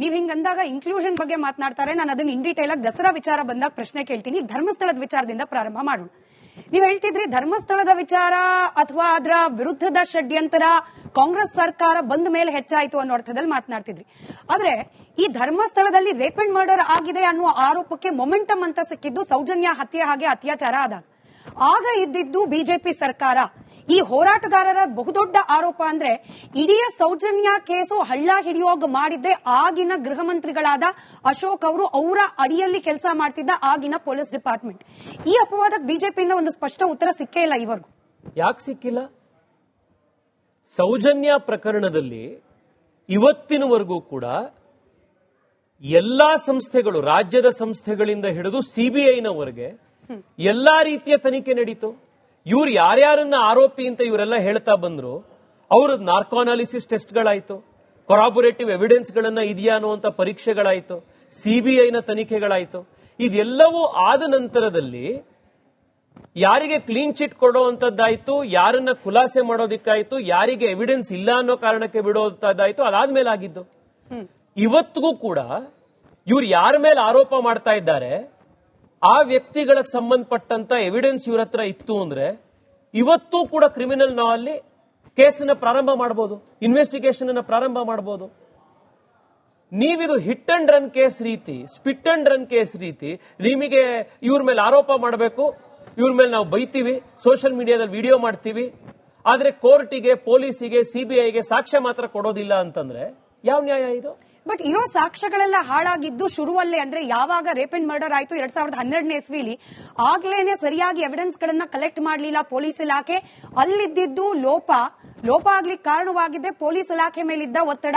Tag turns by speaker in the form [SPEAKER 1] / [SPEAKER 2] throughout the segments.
[SPEAKER 1] ನೀವ್ ಹಿಂಗಂದಾಗ ಇನ್ಕ್ಲೂಷನ್ ಬಗ್ಗೆ ಮಾತನಾಡ್ತಾರೆ. ನಾನು ಅದನ್ನ ಇನ್ ಡೀಟೇಲ್ ಆಗಿ ದಸರಾ ವಿಚಾರ ಬಂದಾಗ ಪ್ರಶ್ನೆ ಕೇಳ್ತೀನಿ. ಧರ್ಮಸ್ಥಳದ ವಿಚಾರದಿಂದ ಪ್ರಾರಂಭ ಮಾಡೋಣ. ನೀವ್ ಹೇಳ್ತಿದ್ರಿ ಧರ್ಮಸ್ಥಳದ ವಿಚಾರ ಅಥವಾ ಅದರ ವಿರುದ್ಧದ ಷಡ್ಯಂತರ ಕಾಂಗ್ರೆಸ್ ಸರ್ಕಾರ ಬಂದ ಮೇಲೆ ಹೆಚ್ಚಾಯಿತು ಅನ್ನೋ ಅರ್ಥದಲ್ಲಿ ಮಾತನಾಡ್ತಿದ್ರಿ. ಆದ್ರೆ ಈ ಧರ್ಮಸ್ಥಳದಲ್ಲಿ ರೇಪ್ ಅಂಡ್ ಮರ್ಡರ್ ಆಗಿದೆ ಅನ್ನುವ ಆರೋಪಕ್ಕೆ ಮೊಮೆಂಟಮ್ ಅಂತ ಸಿಕ್ಕಿದ್ದು ಸೌಜನ್ಯ ಹತ್ಯೆ ಹಾಗೆ ಅತ್ಯಾಚಾರ ಆದಾಗ. ಆಗ ಇದ್ದಿದ್ದು ಬಿಜೆಪಿ ಸರ್ಕಾರ. ಈ ಹೋರಾಟಗಾರರ ಬಹುದೊಡ್ಡ ಆರೋಪ ಅಂದ್ರೆ ಇಡೀ ಸೌಜನ್ಯ ಕೇಸು ಹಳ್ಳ ಹಿಡಿಯೋಗ ಮಾಡಿದ್ದೆ ಆಗಿನ ಗೃಹ ಮಂತ್ರಿಗಳಾದ ಅಶೋಕ್ ಅವರು ಅವರ ಅಡಿಯಲ್ಲಿ ಕೆಲಸ ಮಾಡ್ತಿದ್ದ ಆಗಿನ ಪೊಲೀಸ್ ಡಿಪಾರ್ಟ್ಮೆಂಟ್. ಈ ಅಪವಾದಕ್ಕೆ ಬಿಜೆಪಿಯಿಂದ ಒಂದು ಸ್ಪಷ್ಟ ಉತ್ತರ ಸಿಕ್ಕೇ ಇಲ್ಲ ಇವರೆಗೂ
[SPEAKER 2] ಯಾಕೆ ಸಿಕ್ಕಿಲ್ಲ? ಸೌಜನ್ಯ ಪ್ರಕರಣದಲ್ಲಿ ಇವತ್ತಿನವರೆಗೂ ಕೂಡ ಎಲ್ಲಾ ಸಂಸ್ಥೆಗಳು ರಾಜ್ಯದ ಸಂಸ್ಥೆಗಳಿಂದ ಹಿಡಿದು ಸಿಬಿಐನವರೆಗೆ ಎಲ್ಲಾ ರೀತಿಯ ತನಿಖೆ ನಡೀತು. ಇವ್ರು ಯಾರ್ಯಾರನ್ನ ಆರೋಪಿ ಅಂತ ಇವರೆಲ್ಲ ಹೇಳ್ತಾ ಬಂದ್ರು ಅವ್ರದ್ದು ನಾರ್ಕೋನಾಲಿಸಿಸ್ ಟೆಸ್ಟ್ಗಳಾಯ್ತು ಕೊರಾಬೊರೇಟಿವ್ ಎವಿಡೆನ್ಸ್ ಗಳನ್ನ ಇದೆಯಾ ಅನ್ನುವಂತ ಪರೀಕ್ಷೆಗಳಾಯ್ತು ಸಿಬಿಐನ ತನಿಖೆಗಳಾಯ್ತು. ಇದೆಲ್ಲವೂ ಆದ ನಂತರದಲ್ಲಿ ಯಾರಿಗೆ ಕ್ಲೀನ್ ಚಿಟ್ ಕೊಡುವಂತದ್ದಾಯ್ತು ಯಾರನ್ನ ಖುಲಾಸೆ ಮಾಡೋದಿಕ್ಕಾಯ್ತು, ಯಾರಿಗೆ ಎವಿಡೆನ್ಸ್ ಇಲ್ಲ ಅನ್ನೋ ಕಾರಣಕ್ಕೆ ಬಿಡೋದಾಯ್ತು ಅದಾದ್ಮೇಲೆ ಆಗಿದ್ದು. ಇವತ್ತಿಗೂ ಕೂಡ ಇವ್ರು ಯಾರ ಮೇಲೆ ಆರೋಪ ಮಾಡ್ತಾ ಇದ್ದಾರೆ, ಆ ವ್ಯಕ್ತಿಗಳಿಗೆ ಸಂಬಂಧಪಟ್ಟಂತ ಎವಿಡೆನ್ಸ್ ಇವ್ರ ಹತ್ರ ಇತ್ತು ಅಂದ್ರೆ ಇವತ್ತೂ ಕೂಡ ಕ್ರಿಮಿನಲ್ ನಾ ಅಲ್ಲಿ ಕೇಸನ್ನ ಪ್ರಾರಂಭ ಮಾಡಬಹುದು ಇನ್ವೆಸ್ಟಿಗೇಷನ್ ಅನ್ನ ಪ್ರಾರಂಭ ಮಾಡಬಹುದು ನೀವಿದು ಹಿಟ್ ಅಂಡ್ ರನ್ ಕೇಸ್ ರೀತಿ ಸ್ಪಿಟ್ ಅಂಡ್ ರನ್ ಕೇಸ್ ರೀತಿ, ನಿಮಗೆ ಇವ್ರ ಮೇಲೆ ಆರೋಪ ಮಾಡಬೇಕು, ಇವ್ರ ಮೇಲೆ ನಾವು ಬೈತೀವಿ ಸೋಷಿಯಲ್ ಮೀಡಿಯಾದಲ್ಲಿ ವಿಡಿಯೋ ಮಾಡ್ತೀವಿ, ಆದ್ರೆ ಕೋರ್ಟಿಗೆ ಪೊಲೀಸಿಗೆ ಸಿಬಿಐಗೆ ಸಾಕ್ಷ್ಯ ಮಾತ್ರ ಕೊಡೋದಿಲ್ಲ ಅಂತಂದ್ರೆ, ಯಾವ ನ್ಯಾಯ ಇದು?
[SPEAKER 1] ಬಟ್ ಇರೋ ಸಾಕ್ಷ್ಯಗಳೆಲ್ಲ ಹಾಳಾಗಿದ್ದು ಶುರುವಲ್ಲೇ ಅಂದ್ರೆ ಯಾವಾಗ ರೇಪ್ ಅಂಡ್ ಮರ್ಡರ್ ಆಯ್ತು ಎರಡ್ ಸಾವಿರದ ಹನ್ನೆರಡನೇ ಇಸ್ವಿಲಿ ಆಗ್ಲೇನೆ ಸರಿಯಾಗಿ ಎವಿಡೆನ್ಸ್ ಗಳನ್ನ ಕಲೆಕ್ಟ್ ಮಾಡಲಿಲ್ಲ ಪೊಲೀಸ್ ಇಲಾಖೆ. ಅಲ್ಲಿದ್ದಿದ್ದು ಲೋಪ. ಲೋಪ ಆಗ್ಲಿಕ್ಕೆ ಕಾರಣವಾಗಿದ್ದೆ ಪೊಲೀಸ್ ಇಲಾಖೆ ಮೇಲಿದ್ದ ಒತ್ತಡ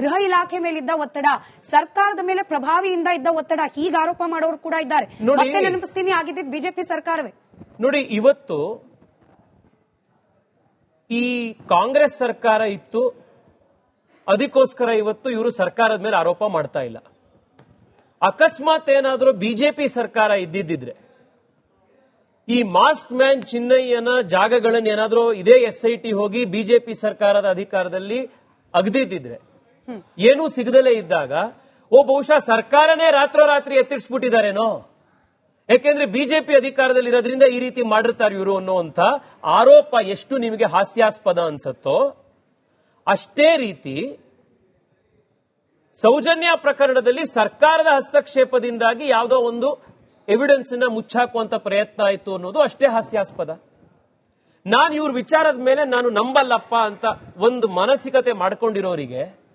[SPEAKER 1] ಗೃಹ ಇಲಾಖೆ ಮೇಲಿದ್ದ ಒತ್ತಡ ಸರ್ಕಾರದ ಮೇಲೆ ಪ್ರಭಾವಿಯಿಂದ ಇದ್ದ ಒತ್ತಡ ಹೀಗೆ ಆರೋಪ ಮಾಡೋರು ಕೂಡ ಇದ್ದಾರೆ. ಮತ್ತೆ ನೆನಪಿಸ್ತೀನಿ ಆಗಿದ್ದಿದ್ದು ಬಿಜೆಪಿ ಸರ್ಕಾರವೇ.
[SPEAKER 2] ನೋಡಿ ಇವತ್ತು ಈ ಕಾಂಗ್ರೆಸ್ ಸರ್ಕಾರ ಇತ್ತು ಅದಕ್ಕೋಸ್ಕರ ಇವತ್ತು ಇವರು ಸರ್ಕಾರದ ಮೇಲೆ ಆರೋಪ ಮಾಡ್ತಾ ಇಲ್ಲ. ಅಕಸ್ಮಾತ್ ಏನಾದ್ರೂ ಬಿಜೆಪಿ ಸರ್ಕಾರ ಇದ್ದಿದ್ದಿದ್ರೆ, ಈ ಮಾಸ್ಕ್ ಮ್ಯಾನ್ ಚಿನ್ನಯ್ಯನ ಜಾಗಗಳನ್ನು ಏನಾದ್ರೂ ಇದೇ ಎಸ್ ಐ ಟಿ ಹೋಗಿ ಬಿಜೆಪಿ ಸರ್ಕಾರದ ಅಧಿಕಾರದಲ್ಲಿ ಅಗ್ದಿದ್ದಿದ್ರೆ, ಏನೂ ಸಿಗದಲೇ ಇದ್ದಾಗ, ಓ ಬಹುಶಃ ಸರ್ಕಾರನೇ ರಾತ್ರೋರಾತ್ರಿ ಎತ್ತಿಡ್ಸ್ಬಿಟ್ಟಿದ್ದಾರೇನೋ ಯಾಕೆಂದ್ರೆ ಬಿಜೆಪಿ ಅಧಿಕಾರದಲ್ಲಿ ಇರೋದ್ರಿಂದ ಈ ರೀತಿ ಮಾಡಿರ್ತಾರೆ ಇವರು ಅನ್ನುವಂತ ಆರೋಪ ಎಷ್ಟು ನಿಮಗೆ ಹಾಸ್ಯಾಸ್ಪದ ಅನ್ಸತ್ತೋ ಅಷ್ಟೇ ರೀತಿ ಸೌಜನ್ಯ ಪ್ರಕರಣದಲ್ಲಿ ಸರ್ಕಾರದ ಹಸ್ತಕ್ಷೇಪದಿಂದಾಗಿ ಯಾವುದೋ ಒಂದು ಎವಿಡೆನ್ಸ್ನ ಮುಚ್ಚಾಕುವಂತ ಪ್ರಯತ್ನ ಆಯಿತು ಅನ್ನೋದು ಅಷ್ಟೇ ಹಾಸ್ಯಾಸ್ಪದ. ನಾನು ಇವ್ರ ವಿಚಾರದ ಮೇಲೆ ನಾನು ನಂಬಲ್ಲಪ್ಪ ಅಂತ ಒಂದು ಮಾನಸಿಕತೆ ಮಾಡ್ಕೊಂಡಿರೋರಿಗೆ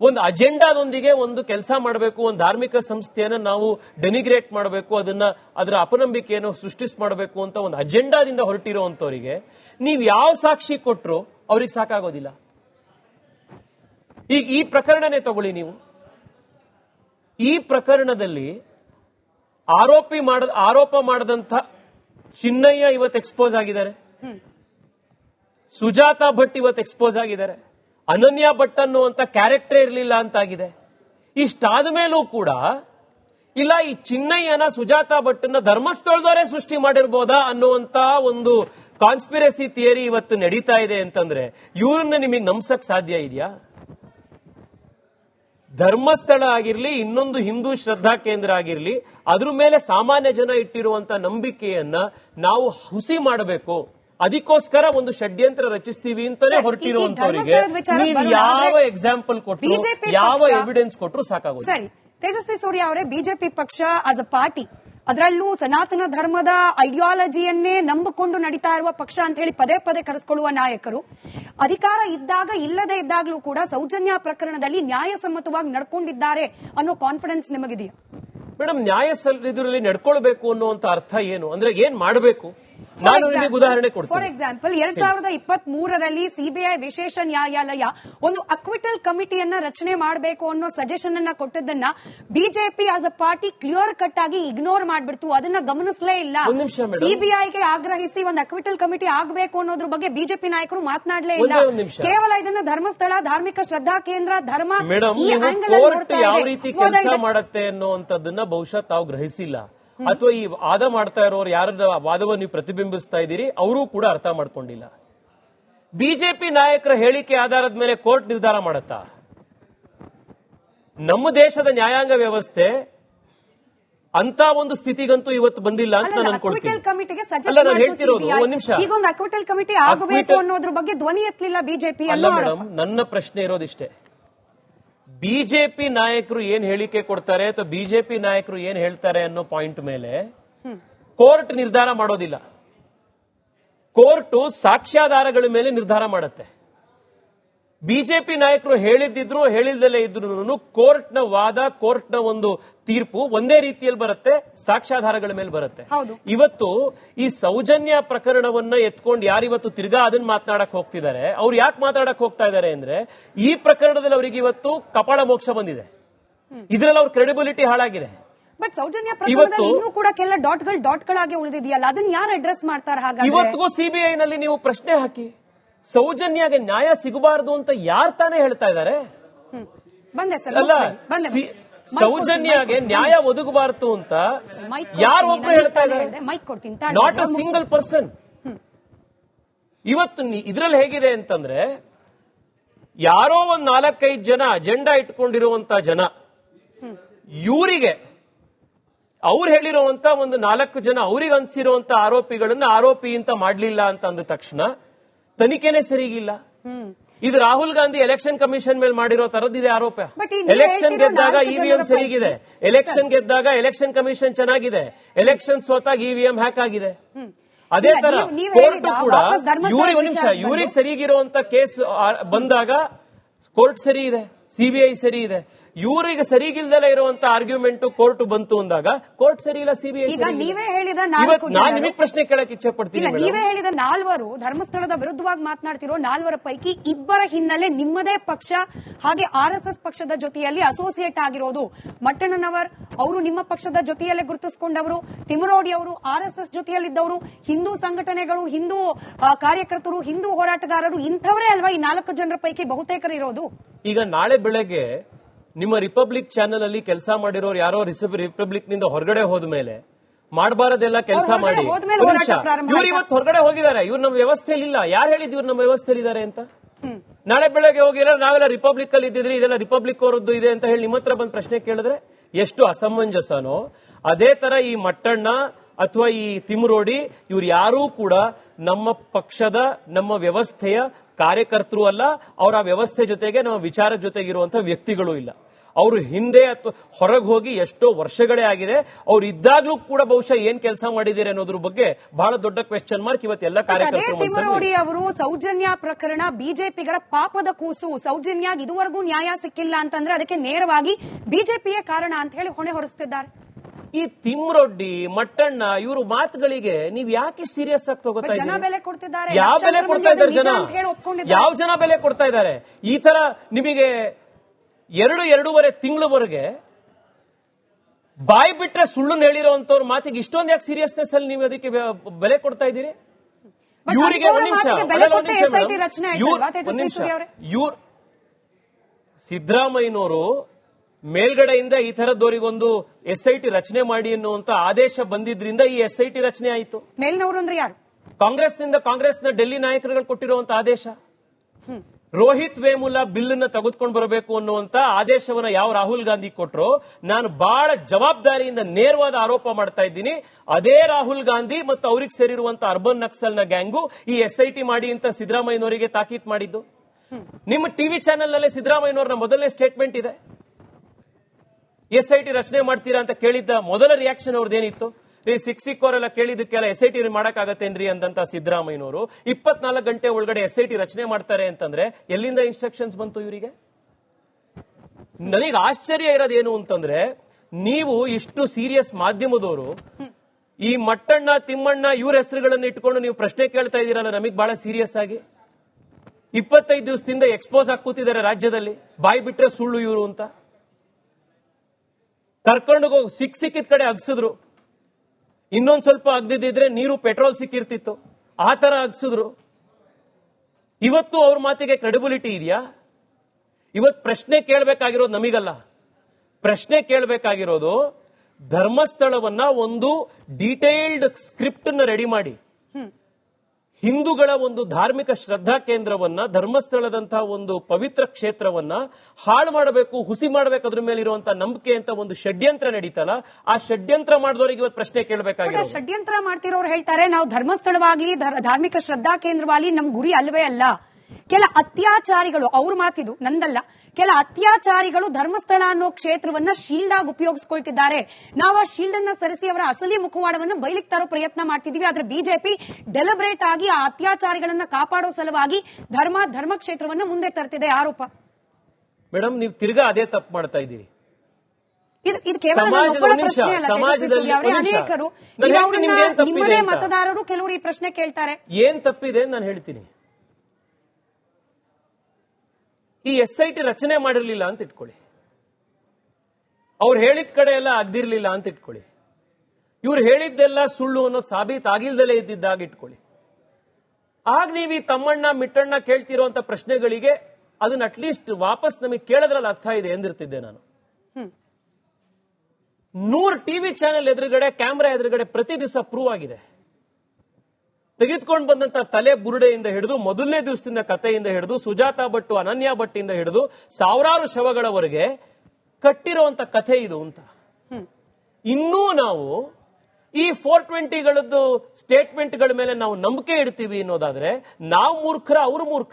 [SPEAKER 2] ಒಂದು ಅಜೆಂಡಾದೊಂದಿಗೆ ಒಂದು ಕೆಲಸ ಮಾಡಬೇಕು ಒಂದು ಧಾರ್ಮಿಕ ಸಂಸ್ಥೆಯನ್ನ ನಾವು ಡೆನಿಗ್ರೇಟ್ ಮಾಡಬೇಕು ಅದನ್ನ ಅದರ ಅಪನಂಬಿಕೆಯನ್ನು ಸೃಷ್ಟಿಸ್ ಮಾಡಬೇಕು ಅಂತ ಒಂದು ಅಜೆಂಡಾದಿಂದ ಹೊರಟಿರುವಂತವರಿಗೆ ನೀವು ಯಾವ ಸಾಕ್ಷಿ ಕೊಟ್ಟರು ಅವ್ರಿಗೆ ಸಾಕಾಗೋದಿಲ್ಲ. ಈಗ ಈ ಪ್ರಕರಣನೇ ತಗೊಳ್ಳಿ ನೀವು. ಈ ಪ್ರಕರಣದಲ್ಲಿ ಆರೋಪಿ ಮಾಡ ಆರೋಪ ಮಾಡದಂತ ಚಿನ್ನಯ್ಯ ಇವತ್ತು ಎಕ್ಸ್ಪೋಸ್ ಆಗಿದ್ದಾರೆ. ಸುಜಾತಾ ಭಟ್ ಇವತ್ತು ಎಕ್ಸ್ಪೋಸ್ ಆಗಿದ್ದಾರೆ. ಅನನ್ಯ ಭಟ್ ಅನ್ನುವಂತ ಕ್ಯಾರೆಕ್ಟರ್ ಇರಲಿಲ್ಲ ಅಂತಾಗಿದೆ. ಇಷ್ಟಾದ ಮೇಲೂ ಕೂಡ ಇಲ್ಲ ಈ ಚಿನ್ನಯ್ಯನ ಸುಜಾತಾ ಭಟ್ಟನ್ನ ಧರ್ಮಸ್ಥಳದವರೇ ಸೃಷ್ಟಿ ಮಾಡಿರ್ಬೋದಾ ಅನ್ನುವಂತ ಒಂದು ಕಾನ್ಸ್ಪಿರಸಿ ಥಿಯರಿ ಇವತ್ತು ನಡೀತಾ ಇದೆ ಅಂತಂದ್ರೆ ಇವ್ರನ್ನ ನಿಮಗೆ ನಂಬಸಕ್ ಸಾಧ್ಯ ಇದೆಯಾ? ಧರ್ಮಸ್ಥಳ ಆಗಿರ್ಲಿ ಇನ್ನೊಂದು ಹಿಂದೂ ಶ್ರದ್ಧಾ ಕೇಂದ್ರ ಆಗಿರ್ಲಿ ಅದ್ರ ಮೇಲೆ ಸಾಮಾನ್ಯ ಜನ ಇಟ್ಟಿರುವಂತ ನಂಬಿಕೆಯನ್ನ ನಾವು ಹುಸಿ ಮಾಡಬೇಕು. ಅದಕ್ಕೋಸ್ಕರ ಒಂದು ಷಡ್ಯಂತ್ರ ರಚಿಸ್ತೀವಿ ಅಂತಾನೆ ಹೊರಟಿರುವಂತವರಿಗೆ ನೀವು ಯಾವ ಎಕ್ಸಾಂಪಲ್ ಕೊಟ್ಟರು ಯಾವ ಎವಿಡೆನ್ಸ್ ಕೊಟ್ಟರು ಸಾಕಾಗುತ್ತೆ
[SPEAKER 1] ಸರಿ ತೇಜಸ್ವಿ ಸೂರ್ಯ ಅವರೇ ಬಿಜೆಪಿ ಪಕ್ಷ ಆಸ್ ಅ ಪಾರ್ಟಿ ಅದರಲ್ಲೂ ಸನಾತನ ಧರ್ಮದ ಐಡಿಯಾಲಜಿಯನ್ನೇ ನಂಬಿಕೊಂಡು ನಡೀತಾ ಇರುವ ಪಕ್ಷ ಅಂತ ಹೇಳಿ ಪದೇ ಪದೇ ಕರೆಸ್ಕೊಳ್ಳುವ ನಾಯಕರು. ಅಧಿಕಾರ ಇದ್ದಾಗ ಇಲ್ಲದೆ ಇದ್ದಾಗಲೂ ಕೂಡ ಸೌಜನ್ಯ ಪ್ರಕರಣದಲ್ಲಿ ನ್ಯಾಯಸಮ್ಮತವಾಗಿ ನಡ್ಕೊಂಡಿದ್ದಾರೆ ಅನ್ನೋ ಕಾನ್ಫಿಡೆನ್ಸ್ ನಿಮಗಿದೆಯಾ?
[SPEAKER 2] ಮೇಡಮ್ ನ್ಯಾಯ ಇದರಲ್ಲಿ ನಡ್ಕೊಳ್ಬೇಕು ಅನ್ನುವಂತ ಅರ್ಥ ಏನು? ಅಂದ್ರೆ ಏನ್ ಮಾಡಬೇಕು? ನಾನು ನಿಮಗೆ ಉದಾಹರಣೆ
[SPEAKER 1] ಫಾರ್
[SPEAKER 2] ಕೊಡ್ತೀನಿ
[SPEAKER 1] ಎಕ್ಸಾಂಪಲ್ ಎರಡ್ ಸಾವಿರದ ಇಪ್ಪತ್ತ್ ಮೂರರಲ್ಲಿ ಸಿಬಿಐ ವಿಶೇಷ ನ್ಯಾಯಾಲಯ ಒಂದು ಅಕ್ವಿಟಲ್ ಕಮಿಟಿಯನ್ನ ರಚನೆ ಮಾಡಬೇಕು ಅನ್ನೋ ಸಜೆಷನ್ ಅನ್ನ ಕೊಟ್ಟದನ್ನ BJP as a party clear cut ಆಗಿ ಇಗ್ನೋರ್ ಮಾಡ್ಬಿಡ್ತು. ಅದನ್ನ ಗಮನಿಸಲೇ ಇಲ್ಲ. ಸಿಬಿಐಗೆ ಆಗ್ರಹಿಸಿ ಒಂದು ಅಕ್ವಿಟಲ್ ಕಮಿಟಿ ಆಗಬೇಕು ಅನ್ನೋದ್ರ ಬಗ್ಗೆ ಬಿಜೆಪಿ ನಾಯಕರು ಮಾತನಾಡಲೇ ಇಲ್ಲ. ಕೇವಲ ಇದನ್ನ ಧರ್ಮಸ್ಥಳ ಧಾರ್ಮಿಕ ಶ್ರದ್ಧಾ ಕೇಂದ್ರ ಧರ್ಮ
[SPEAKER 2] ಮೇಡಮ್ ಯಾವ ರೀತಿ ಕೆಲಸ ಮಾಡುತ್ತೆ ಅನ್ನೋ ಅನ್ನುವಂಥದ್ದನ್ನ ಬಹುಶಃ ತಾವು ಗ್ರಹಿಸಿಲ್ಲ. ಅಥವಾ ಈ ವಾದ ಮಾಡ್ತಾ ಇರೋರು ಯಾರ ವಾದವನ್ನು ನೀವು ಪ್ರತಿಬಿಂಬಿಸ್ತಾ ಇದ್ದೀರಿ ಅವರು ಕೂಡ ಅರ್ಥ ಮಾಡ್ಕೊಂಡಿಲ್ಲ. ಬಿಜೆಪಿ ನಾಯಕರ ಹೇಳಿಕೆ ಆಧಾರದ ಮೇಲೆ ಕೋರ್ಟ್ ನಿರ್ಧಾರ ಮಾಡುತ್ತಾ? ನಮ್ಮ ದೇಶದ ನ್ಯಾಯಾಂಗ ವ್ಯವಸ್ಥೆ ಅಂತ ಒಂದು ಸ್ಥಿತಿಗಂತೂ ಇವತ್ತು ಬಂದಿಲ್ಲ ಅಂತ ನಾನು ಅನ್ಕೊಳ್ತೀನಿ. ಅಲ್ಲ ನಾನು ಹೇಳ್ತಿರೋದು ಒಂದ್ ನಿಮಿಷ.
[SPEAKER 1] ಈಗೊಂದು ಅಕ್ವಿಟಲ್ ಕಮಿಟಿ ಆಗಬೇಕು ಅನ್ನೋದ್ರ ಬಗ್ಗೆ ಧ್ವನಿ ಎತ್ತಲಿಲ್ಲ ಬಿಜೆಪಿ
[SPEAKER 2] ಅಲ್ಲ ಮೇಡಮ್ ನನ್ನ ಪ್ರಶ್ನೆ ಇರೋದಿಷ್ಟೇ. ಬಿಜೆಪಿ ನಾಯಕರು ಏನ್ ಹೇಳಿಕೆ ಕೊಡ್ತಾರೆ ಅಥವಾ ಬಿಜೆಪಿ ನಾಯಕರು ಏನ್ ಹೇಳ್ತಾರೆ ಅನ್ನೋ ಪಾಯಿಂಟ್ ಮೇಲೆ ಕೋರ್ಟ್ ನಿರ್ಧಾರ ಮಾಡೋದಿಲ್ಲ. ಕೋರ್ಟು ಸಾಕ್ಷ್ಯಾಧಾರಗಳ ಮೇಲೆ ನಿರ್ಧಾರ ಮಾಡುತ್ತೆ. ಬಿಜೆಪಿ ನಾಯಕರು ಹೇಳಿದ್ದಿದ್ರು ಹೇಳಿಲ್ದಲೇ ಇದ್ರು ಕೋರ್ಟ್ನ ವಾದ ಕೋರ್ಟ್ನ ಒಂದು ತೀರ್ಪು ಒಂದೇ ರೀತಿಯಲ್ಲಿ ಬರುತ್ತೆ ಸಾಕ್ಷ್ಯಾಧಾರಗಳ ಮೇಲೆ ಬರುತ್ತೆ. ಇವತ್ತು ಈ ಸೌಜನ್ಯ ಪ್ರಕರಣವನ್ನ ಎತ್ಕೊಂಡು ಯಾರಿವತ್ತು ತಿರ್ಗಾ ಅದನ್ನ ಮಾತನಾಡಕ್ ಹೋಗ್ತಿದ್ದಾರೆ ಅವ್ರು ಯಾಕೆ ಮಾತಾಡಕ್ ಹೋಗ್ತಾ ಇದ್ದಾರೆ ಅಂದ್ರೆ ಈ ಪ್ರಕರಣದಲ್ಲಿ ಅವರಿಗೆ ಇವತ್ತು ಕಪಾಳ ಮೋಕ್ಷ ಬಂದಿದೆ. ಇದ್ರಲ್ಲಿ ಅವ್ರ ಕ್ರೆಡಿಬಿಲಿಟಿ ಹಾಳಾಗಿದೆ.
[SPEAKER 1] ಬಟ್ ಸೌಜನ್ಯ
[SPEAKER 2] ಇವತ್ತು-
[SPEAKER 1] ಪ್ರಕರಣದಲ್ಲಿ ಇನ್ನೂ ಕೂಡ ಕೆಲ ಡಾಟ್ಗಳು ಡಾಟ್ಗಳಾಗಿ ಉಳಿದಿದೆಯಲ್ಲ ಅದನ್ನ ಯಾರು ಅಡ್ರೆಸ್ ಮಾಡ್ತಾರೆ
[SPEAKER 2] ಇವತ್ತಿಗೂ ಸಿಬಿಐ ನಲ್ಲಿ ನೀವು ಪ್ರಶ್ನೆ ಹಾಕಿ. ಸೌಜನ್ಯಗೆ ನ್ಯಾಯ ಸಿಗಬಾರದು ಅಂತ ಯಾರು ತಾನೇ ಹೇಳ್ತಾ ಇದ್ದಾರೆ
[SPEAKER 1] ಸರ್
[SPEAKER 2] ಅಲ್ಲ
[SPEAKER 1] ಬಂದೆ
[SPEAKER 2] ಸಿ- ನ್ಯಾಯ ಒದಗಬಾರದು ಅಂತ ಯಾರು ಒಬ್ರು ಹೇಳ್ತಾ ಇದ್ದಾರೆ ನಾಟ್ ಅ ಸಿಂಗಲ್ ಪರ್ಸನ್ ಇವತ್ತು ಇದ್ರಲ್ಲಿ ಹೇಗಿದೆ ಅಂತಂದ್ರೆ ಯಾರೋ ಒಂದ್ ನಾಲ್ಕೈದು ಜನ ಅಜೆಂಡಾ ಇಟ್ಕೊಂಡಿರುವಂತ ಜನ ಇವರಿಗೆ ಅವ್ರು ಹೇಳಿರುವಂತ ಒಂದು ನಾಲ್ಕು ಜನ ಅವ್ರಿಗೆ ಅನ್ಸಿರುವಂತ ಆರೋಪಿಗಳನ್ನ ಆರೋಪಿ ಅಂತ ಮಾಡ್ಲಿಲ್ಲ ಅಂತ ಅಂದ ತಕ್ಷಣ ತನಿಖೆನೆ ಸರಿಗಿಲ್ಲ. ಇದು ರಾಹುಲ್ ಗಾಂಧಿ ಎಲೆಕ್ಷನ್ ಕಮಿಷನ್ ಮೇಲೆ ಮಾಡಿರೋ ತರದಿದೆ ಆರೋಪ. ಎಲೆಕ್ಷನ್ ಗೆದ್ದಾಗ ಇವಿಎಂ ಸರಿಗಿದೆ. ಎಲೆಕ್ಷನ್ ಗೆದ್ದಾಗ ಎಲೆಕ್ಷನ್ ಕಮಿಷನ್ ಚೆನ್ನಾಗಿದೆ. ಎಲೆಕ್ಷನ್ ಸೋತಾಗ ಇವಿಎಂ ಹ್ಯಾಕ್ ಆಗಿದೆ. ಅದೇ ತರ ಕೋರ್ಟ್ ಕೂಡ ಇವ್ರಿಗೆ ಒಂದ್ ನಿಮಿಷ ಇವ್ರಿಗೆ ಸರಿಗಿರುವಂತ ಕೇಸ್ ಬಂದಾಗ ಕೋರ್ಟ್ ಸರಿ ಇದೆ. ಸಿಬಿಐ ಸರಿ ಇದೆ. ಇವರಿಗೆ ಸರಿಗಿಲ್ದಲೇ ಇರುವಂತ ಆರ್ಗ್ಯುಮೆಂಟ್ ಕೋರ್ಟ್ ಬಂತು ಅಂದಾಗ ಕೋರ್ಟ್ ಸರಿ ಇಲ್ಲ ಸಿಬಿಐ
[SPEAKER 1] ಈಗ ನೀವೇ ಹೇಳಿದ
[SPEAKER 2] ನಾನು ನಿಮಗೆ ಪ್ರಶ್ನೆ ಕೇಳಕ್ಕೆ ಇಚ್ಛೆ ಪಡ್ತೀನಿ
[SPEAKER 1] ನೀವೇ ಹೇಳಿದ ನಾಲ್ವರು ಧರ್ಮಸ್ಥಳದ ವಿರುದ್ಧವಾಗಿ ಮಾತನಾಡ್ತಿರೋ ನಾಲ್ವರ ಪೈಕಿ ಇಬ್ಬರ ಹಿನ್ನೆಲೆ ನಿಮ್ಮದೇ ಪಕ್ಷ ಹಾಗೆ ಆರ್ ಎಸ್ ಎಸ್ ಪಕ್ಷದ ಜೊತೆಯಲ್ಲಿ ಅಸೋಸಿಯೇಟ್ ಆಗಿರೋದು ಮಟ್ಟಣ್ಣನವರ್. ಅವರು ನಿಮ್ಮ ಪಕ್ಷದ ಜೊತೆಯಲ್ಲೇ ಗುರುತಿಸಿಕೊಂಡವರು. ತಿಮರೋಡಿ ಅವರು ಆರ್ ಎಸ್ ಎಸ್ ಜೊತೆಯಲ್ಲಿದ್ದವರು. ಹಿಂದೂ ಸಂಘಟನೆಗಳು ಹಿಂದೂ ಕಾರ್ಯಕರ್ತರು ಹಿಂದೂ ಹೋರಾಟಗಾರರು ಇಂಥವರೇ ಅಲ್ವಾ ಈ ನಾಲ್ಕು ಜನರ ಪೈಕಿ ಬಹುತೇಕರು ಇರೋದು?
[SPEAKER 2] ಈಗ ನಾಳೆ ಬೆಳಗ್ಗೆ ನಿಮ್ಮ ರಿಪಬ್ಲಿಕ್ ಚಾನೆಲ್ ಅಲ್ಲಿ ಕೆಲಸ ಮಾಡಿರೋರು ಯಾರೋ ರಿಪಬ್ಲಿಕ್ನಿಂದ ಹೊರಗಡೆ ಹೋದ್ಮೇಲೆ ಮಾಡಬಾರದೆಲ್ಲ ಕೆಲಸ ಮಾಡಿ. ಇವ್ರು ಇವತ್ತು ಹೊರಗಡೆ ಹೋಗಿದ್ದಾರೆ. ಇವ್ರು ನಮ್ಮ ವ್ಯವಸ್ಥೆಯಲ್ಲಿ ಇಲ್ಲ ಯಾರು ಹೇಳಿದ್ ಇವ್ರು ನಮ್ಮ ವ್ಯವಸ್ಥೆಯಲ್ಲಿ ಇದ್ದಾರೆ ಅಂತ. ನಾಳೆ ಬೆಳಗ್ಗೆ ಹೋಗಿರೋ ನಾವೆಲ್ಲ ರಿಪಬ್ಲಿಕ್ ಅಲ್ಲಿ ಇದ್ದಿದ್ರಿ ಇದೆಲ್ಲ ರಿಪಬ್ಲಿಕ್ ಅವರದ್ದು ಇದೆ ಅಂತ ಹೇಳಿ ನಿಮ್ಮ ಹತ್ರ ಬಂದು ಪ್ರಶ್ನೆ ಕೇಳಿದ್ರೆ ಎಷ್ಟು ಅಸಮಂಜಸನೋ ಅದೇ ತರ ಈ ಮಟ್ಟಣ್ಣ ಅಥವಾ ಈ ತಿಮುರೋಡಿ ಇವ್ರು ಯಾರೂ ಕೂಡ ನಮ್ಮ ಪಕ್ಷದ ನಮ್ಮ ವ್ಯವಸ್ಥೆಯ ಕಾರ್ಯಕರ್ತರು ಅಲ್ಲ ಅವರ ವ್ಯವಸ್ಥೆ ಜೊತೆಗೆ ನಮ್ಮ ವಿಚಾರ ಜೊತೆಗಿರುವಂತಹ ವ್ಯಕ್ತಿಗಳು ಇಲ್ಲ. ಅವರು ಹಿಂದೆ ಅಥವಾ ಹೊರಗೆ ಹೋಗಿ ಎಷ್ಟೋ ವರ್ಷಗಳೇ ಆಗಿದೆ ಅವ್ರು ಇದ್ದಾಗ್ಲೂ ಕೂಡ ಬಹುಶಃ ಏನ್ ಕೆಲಸ ಮಾಡಿದ್ದೀರಿ ಅನ್ನೋದ್ರ ಬಗ್ಗೆ ಬಹಳ ದೊಡ್ಡ ಕ್ವೆಶ್ಚನ್ ಮಾರ್ಕ್ ಇವತ್ತು ಎಲ್ಲ ಕಾರ್ಯಕರ್ತರು
[SPEAKER 1] ಅವರು ಸೌಜನ್ಯ ಪ್ರಕರಣ ಬಿಜೆಪಿಗರ ಪಾಪದ ಕೂಸು. ಸೌಜನ್ಯ ಇದುವರೆಗೂ ನ್ಯಾಯ ಸಿಕ್ಕಿಲ್ಲ ಅಂತಂದ್ರೆ ಅದಕ್ಕೆ ನೇರವಾಗಿ ಬಿಜೆಪಿಯೇ ಕಾರಣ ಅಂತ ಹೇಳಿ ಹೊಣೆ ಹೊರಿಸ್ತಿದ್ದಾರೆ.
[SPEAKER 2] ಈ ತಿಮ್ರೊಡ್ಡಿ ಮಟ್ಟಣ್ಣ ಇವರು ಮಾತುಗಳಿಗೆ ನೀವ್ ಯಾಕೆ ಸೀರಿಯಸ್ ಆಗಿ ತಗೋತಾ ಇದ್ದೀರಿ? ಯಾವ ಬೆಲೆ ಕೊಡ್ತಾ ಇದ್ದಾರೆ ಜನ. ಯಾವ ಜನ ಬೆಲೆ ಕೊಡ್ತಾ ಇದ್ದಾರೆ? ಈ ತರ ನಿಮಗೆ ಎರಡು ಎರಡೂವರೆ ತಿಂಗಳವರೆಗೆ ಬಾಯಿ ಬಿಟ್ರೆ ಸುಳ್ಳು ಹೇಳಿರೋಂತವ್ರ ಮಾತಿಗೆ ಇಷ್ಟೊಂದು ಯಾಕೆ ಸೀರಿಯಸ್ನೆಸ್ ಅಲ್ಲಿ ನೀವು ಅದಕ್ಕೆ ಬೆಲೆ ಕೊಡ್ತಾ ಇದ್ದೀರಿ? ಇವರಿಗೆ ಒಂದ್ ನಿಮಿಷ ಒಂದ್ ನಿಮಿಷ? ಇವ್ರ್ ಸಿದ್ದರಾಮಯ್ಯನವರು ಮೇಲ್ಗಡೆಯಿಂದ ಈ ತರದವರಿಗೊಂದು ಎಸ್ ಐ ಟಿ ರಚನೆ ಮಾಡಿ ಅನ್ನುವಂತ ಆದೇಶ ಬಂದಿದ್ರಿಂದ ಈ ಎಸ್ ಐ ಟಿ ರಚನೆ ಆಯಿತು.
[SPEAKER 1] ಮೇಲ್ನವರು ಅಂದ್ರೆ ಯಾರು?
[SPEAKER 2] ಕಾಂಗ್ರೆಸ್ನಿಂದ ಕಾಂಗ್ರೆಸ್ನ ಡೆಲ್ಲಿ ನಾಯಕರುಗಳು ಕೊಟ್ಟಿರುವಂತ ಆದೇಶ. ರೋಹಿತ್ ವೇಮುಲ ಬಿಲ್ ಅನ್ನ ತೆಗೆದುಕೊಂಡು ಬರಬೇಕು ಅನ್ನುವಂತ ಆದೇಶವನ್ನ ಯಾವ ರಾಹುಲ್ ಗಾಂಧಿ ಕೊಟ್ಟರು ನಾನು ಬಹಳ ಜವಾಬ್ದಾರಿಯಿಂದ ನೇರವಾದ ಆರೋಪ ಮಾಡ್ತಾ ಇದ್ದೀನಿ. ಅದೇ ರಾಹುಲ್ ಗಾಂಧಿ ಮತ್ತು ಅವ್ರಿಗೆ ಸೇರಿರುವಂತ ಅರ್ಬನ್ ನಕ್ಸಲ್ನ ಗ್ಯಾಂಗು ಈ ಎಸ್ ಐ ಟಿ ಮಾಡಿ ಅಂತ ಸಿದ್ದರಾಮಯ್ಯನವರಿಗೆ ತಾಕೀತ್ ಮಾಡಿದ್ದು. ನಿಮ್ಮ ಟಿವಿ ಚಾನೆಲ್ ನಲ್ಲೇ ಸಿದ್ದರಾಮಯ್ಯನವರ ಮೊದಲನೇ ಸ್ಟೇಟ್ಮೆಂಟ್ ಇದೆ. ಎಸ್ ಐ ಟಿ ರಚನೆ ಮಾಡ್ತೀರಾ ಅಂತ ಕೇಳಿದ್ದ ಮೊದಲ ರಿಯಾಕ್ಷನ್ ಅವ್ರದ್ದೇನಿತ್ತು ರೀ, ಸಿಕ್ ಸಿಕ್ಕೋರೆಲ್ಲ ಕೇಳಿದಕ್ಕೆಲ್ಲ ಎಸ್ ಐ ಟಿ ಮಾಡಕ್ಕಾಗತ್ತೇನ್ರಿ ಅಂದಂತ ಸಿದ್ದರಾಮಯ್ಯನವರು. ಇಪ್ಪತ್ನಾಲ್ಕು ಗಂಟೆ ಒಳಗಡೆ ಎಸ್ ಐ ಟಿ ರಚನೆ ಮಾಡ್ತಾರೆ ಅಂತಂದ್ರೆ ಎಲ್ಲಿಂದ ಇನ್ಸ್ಟ್ರಕ್ಷನ್ಸ್ ಬಂತು ಇವರಿಗೆ? ನನಗೆ ಆಶ್ಚರ್ಯ ಇರೋದೇನು ಅಂತಂದ್ರೆ, ನೀವು ಇಷ್ಟು ಸೀರಿಯಸ್ ಮಾಧ್ಯಮದವರು, ಈ ಮಟ್ಟಣ್ಣ, ತಿಮ್ಮಣ್ಣ ಇವ್ರ ಹೆಸರುಗಳನ್ನು ಇಟ್ಕೊಂಡು ನೀವು ಪ್ರಶ್ನೆ ಕೇಳ್ತಾ ಇದ್ದೀರಲ್ಲ, ನಮಗೆ ಬಹಳ ಸೀರಿಯಸ್ ಆಗಿ. ಇಪ್ಪತ್ತೈದು ದಿವಸದಿಂದ ಎಕ್ಸ್ಪೋಸ್ ಆಗಿ ರಾಜ್ಯದಲ್ಲಿ. ಬಾಯಿ ಬಿಟ್ರೆ ಸುಳ್ಳು ಇವರು ಅಂತ. ಕರ್ಕೊಂಡು ಹೋಗಿ ಸಿಕ್ ಸಿಕ್ಕಿದ ಕಡೆ ಅಗ್ಸಿದ್ರು. ಇನ್ನೊಂದು ಸ್ವಲ್ಪ ಅಗ್ದಿದ್ರೆ ನೀರು ಪೆಟ್ರೋಲ್ ಸಿಕ್ಕಿರ್ತಿತ್ತು. ಆ ತರ ಅಗ್ಸಿದ್ರು. ಇವತ್ತು ಅವ್ರ ಮಾತಿಗೆ ಕ್ರೆಡಿಬಿಲಿಟಿ ಇದೆಯಾ? ಇವತ್ತು ಪ್ರಶ್ನೆ ಕೇಳಬೇಕಾಗಿರೋದು ನಮಗಲ್ಲ. ಪ್ರಶ್ನೆ ಕೇಳಬೇಕಾಗಿರೋದು ಧರ್ಮಸ್ಥಳವನ್ನ ಒಂದು ಡೀಟೇಲ್ಡ್ ಸ್ಕ್ರಿಪ್ಟ್ ರೆಡಿ ಮಾಡಿ. ಹಿಂದೂಗಳ ಒಂದು ಧಾರ್ಮಿಕ ಶ್ರದ್ಧಾ ಕೇಂದ್ರವನ್ನ, ಧರ್ಮಸ್ಥಳದಂತಹ ಒಂದು ಪವಿತ್ರ ಕ್ಷೇತ್ರವನ್ನ ಹಾಳು ಮಾಡಬೇಕು, ಹುಸಿ ಮಾಡಬೇಕು ಅದ್ರ ಮೇಲೆ ಇರುವಂತಹ ನಂಬಿಕೆ ಅಂತ ಒಂದು ಷಡ್ಯಂತ್ರ ನಡೀತಲ್ಲ, ಆ ಷಡ್ಯಂತ್ರ ಮಾಡಿದವರಿಗೆ ಇವತ್ತು ಪ್ರಶ್ನೆ ಕೇಳಬೇಕಾಗಿದೆ
[SPEAKER 1] ಷಡ್ಯಂತ್ರ ಮಾಡ್ತಿರೋರು ಹೇಳ್ತಾರೆ, ನಾವು ಧರ್ಮಸ್ಥಳವಾಗ್ಲಿ ಧಾರ್ಮಿಕ ಶ್ರದ್ಧಾ ಕೇಂದ್ರವಾಗ್ಲಿ ನಮ್ ಗುರಿ ಅಲ್ವೇ ಅಲ್ಲ. ಕೆಲ ಅತ್ಯಾಚಾರಿಗಳು ಅವ್ರ ಮಾತಿದು ನಂದಲ್ಲ. ಕೆಲ ಅತ್ಯಾಚಾರಿಗಳು ಧರ್ಮಸ್ಥಳ ಅನ್ನೋ ಕ್ಷೇತ್ರವನ್ನ ಶೀಲ್ಡ್ ಆಗಿ ಉಪಯೋಗಿಸ್ಕೊಳ್ತಿದ್ದಾರೆ. ನಾವು ಆ ಶೀಲ್ಡ್ ಅನ್ನ ಸರಿಸಿ ಅವರ ಅಸಲಿ ಮುಖವಾಡವನ್ನ ಬಯಲಿಗೆ ತರೋ ಪ್ರಯತ್ನ ಮಾಡ್ತಿದೀವಿ. ಆದ್ರೆ ಬಿಜೆಪಿ ಡೆಲಿಬ್ರೇಟ್ ಆಗಿ ಆ ಅತ್ಯಾಚಾರಿಗಳನ್ನ ಕಾಪಾಡೋ ಸಲುವಾಗಿ ಧರ್ಮ ಧರ್ಮ ಕ್ಷೇತ್ರವನ್ನ ಮುಂದೆ ತರ್ತಿದೆ ಆರೋಪ.
[SPEAKER 2] ಮೇಡಮ್ ನೀವು ತಿರ್ಗಾ ಅದೇ ತಪ್ಪು ಮಾಡ್ತಾ ಇದ್ದೀರಿ. ಸಮಾಜದಲ್ಲಿ.
[SPEAKER 1] ಮತದಾರರು ಕೆಲವರು ಈ ಪ್ರಶ್ನೆ ಕೇಳ್ತಾರೆ.
[SPEAKER 2] ಏನ್ ತಪ್ಪಿದೆ ನಾನು ಹೇಳ್ತೀನಿ. ಈ ಎಸ್ ಐ ಟಿ ರಚನೆ ಮಾಡಿರಲಿಲ್ಲ ಅಂತ ಇಟ್ಕೊಳ್ಳಿ. ಅವ್ರು ಹೇಳಿದ ಕಡೆ ಎಲ್ಲ ಆಗ್ದಿರ್ಲಿಲ್ಲ ಅಂತ ಇಟ್ಕೊಳ್ಳಿ. ಇವ್ರು ಹೇಳಿದ್ದೆಲ್ಲ ಸುಳ್ಳು ಅನ್ನೋದು ಸಾಬೀತ್ ಆಗಿಲ್ದಲೇ ಇದ್ದಿದ್ದಾಗ ಇಟ್ಕೊಳ್ಳಿ. ಆಗ ನೀವು ಈ ತಮ್ಮಣ್ಣ ಮಿಟ್ಟಣ್ಣ ಕೇಳ್ತಿರೋಂಥ ಪ್ರಶ್ನೆಗಳಿಗೆ ಅದನ್ನ ಅಟ್ಲೀಸ್ಟ್ ವಾಪಸ್ ನಮಗೆ ಕೇಳೋದ್ರಲ್ಲಿ ಅರ್ಥ ಇದೆ ಎಂದಿರ್ತಿದ್ದೆ ನಾನು. ನೂರು ಟಿವಿ ಚಾನೆಲ್ ಎದುರುಗಡೆ ಕ್ಯಾಮ್ರಾ ಎದುರುಗಡೆ ಪ್ರತಿ ದಿವಸ ಪ್ರೂವ್ ಆಗಿದೆ. ತೆಗೆದುಕೊಂಡು ಬಂದಂತ ತಲೆ ಬುರುಡೆಯಿಂದ ಹಿಡಿದು ಮೊದಲನೇ ದಿವಸದಿಂದ ಕಥೆಯಿಂದ ಹಿಡಿದು ಸುಜಾತಾ ಭಟ್ಟು ಅನನ್ಯ ಭಟ್ಟಿಯಿಂದ ಹಿಡಿದು ಸಾವಿರಾರು ಶವಗಳವರೆಗೆ ಕಟ್ಟಿರುವಂತ ಕಥೆ ಇದು ಅಂತ. ಇನ್ನೂ ನಾವು ಈ ಫೋರ್ ಟ್ವೆಂಟಿಗಳದ್ದು ಸ್ಟೇಟ್ಮೆಂಟ್ಗಳ ಮೇಲೆ ನಾವು ನಂಬಿಕೆ ಇಡ್ತೀವಿ ಅನ್ನೋದಾದ್ರೆ ನಾವು ಮೂರ್ಖರ ಅವರು ಮೂರ್ಖರ.